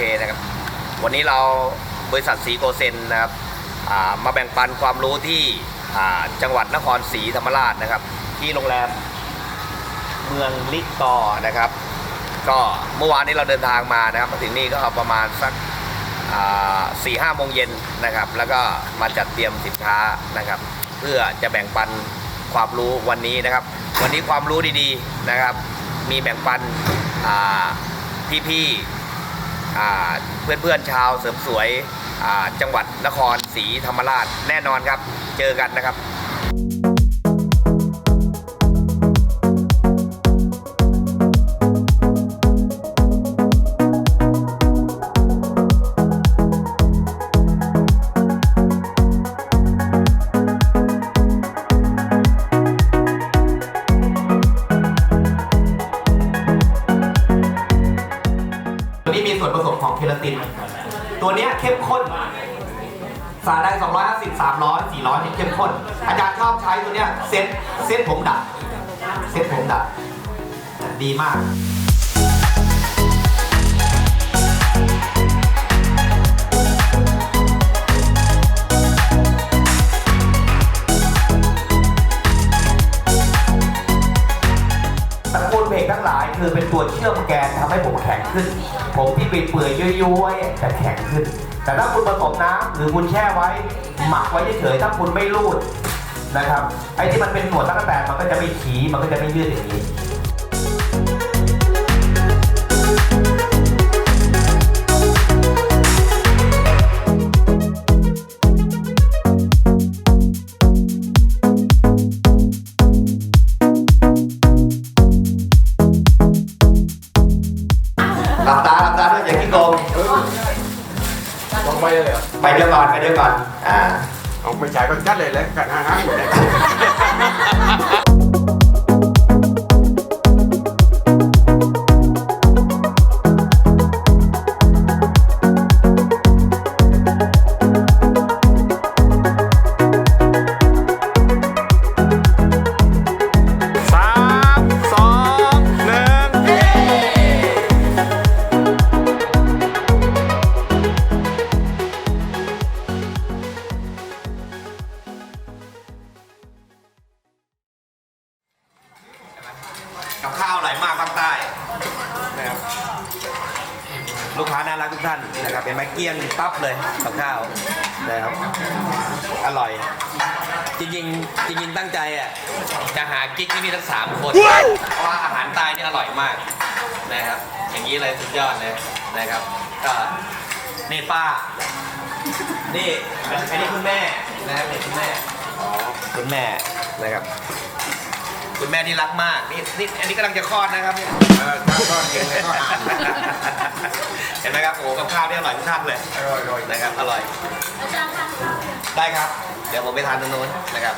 เคนะครับ วันนี้เราบริษัทสีโกเซนนะครับามาแบ่งปันความรู้ที่จังหวัดนครศรีธรรมราชนะครับ ที่โรงแรมเมืองลิกอนะครับ ก็เมื่อวานนี้เราเดินทางมานะครับมาถึงนี่ก็ประมาณสักสี่ห้าโมงเย็นนะครับ แล้วก็มาจัดเตรียมสินค้านะครับ เพื่อจะแบ่งปันความรู้วันนี้นะครับ วันนี้ความรู้ดีๆนะครับ มีแบ่งปันพี่ๆ เพื่อนๆชาวเสริมสวยจังหวัดนครศรีธรรมราชแน่นอนครับ เจอกันนะครับ มีส่วนผสมของเคลาติน ตัวเนี้ยเข้มข้น สารได้ 250 300 400นี่เข้มข้น อาจารย์ชอบใช้ตัวเนี้ยเซ็ตเซ็ตผมดัดเซ็ตผมดัดดีมาก เป็นตัวเชื่อมแกนทำให้ผมแข็งขึ้น ผมที่เปื่อยย้อยๆจะแข็งขึ้น แต่ถ้าคุณผสมน้ำหรือคุณแช่ไว้ หมักไว้เฉยๆถ้าคุณไม่รูดนะครับไอ้ที่มันเป็นหนวดตั้งแต่มันก็จะไม่ขีมันก็จะไม่ยืดอย่างนี้ ลองไปเลยเหรอไปเดี๋ยวก่อนไปเดี๋ยวก่อนอ่า เอาไม่ใช่ก็ชัดเลยแล้วกันห้างๆ มากภาคใต้นะครับลูกค้าน่ารักทุกท่านนะครับเป็นไม้เกี้ยงปั๊บเลยกับข้าวนะครับอร่อย จริงๆ จริง ๆ ตั้งใจอะจะหากิ๊กที่นี่ทั้งสามคนเพราะว่าอาหารใต้นี่อร่อยมากนะครับ อย่างนี้เลยสุดยอดเลยนะครับก็นี่ป้า นี่อันนี้คุณแม่นะครับนี่คุณแม่คุณแม่นะครับ คุณแม่ที่รักมากนี่นี่อันนี้กำลังจะคลอดนะครับเนี่ยเออถ้าก็เองเลยก็อ่านเห็นไหมครับโอ้โหกับข้าวนี่อร่อยทุกท่านเลยอร่อยๆนะครับอร่อยได้ครับ เดี๋ยวผมไปทานตรงนู้นนะครับ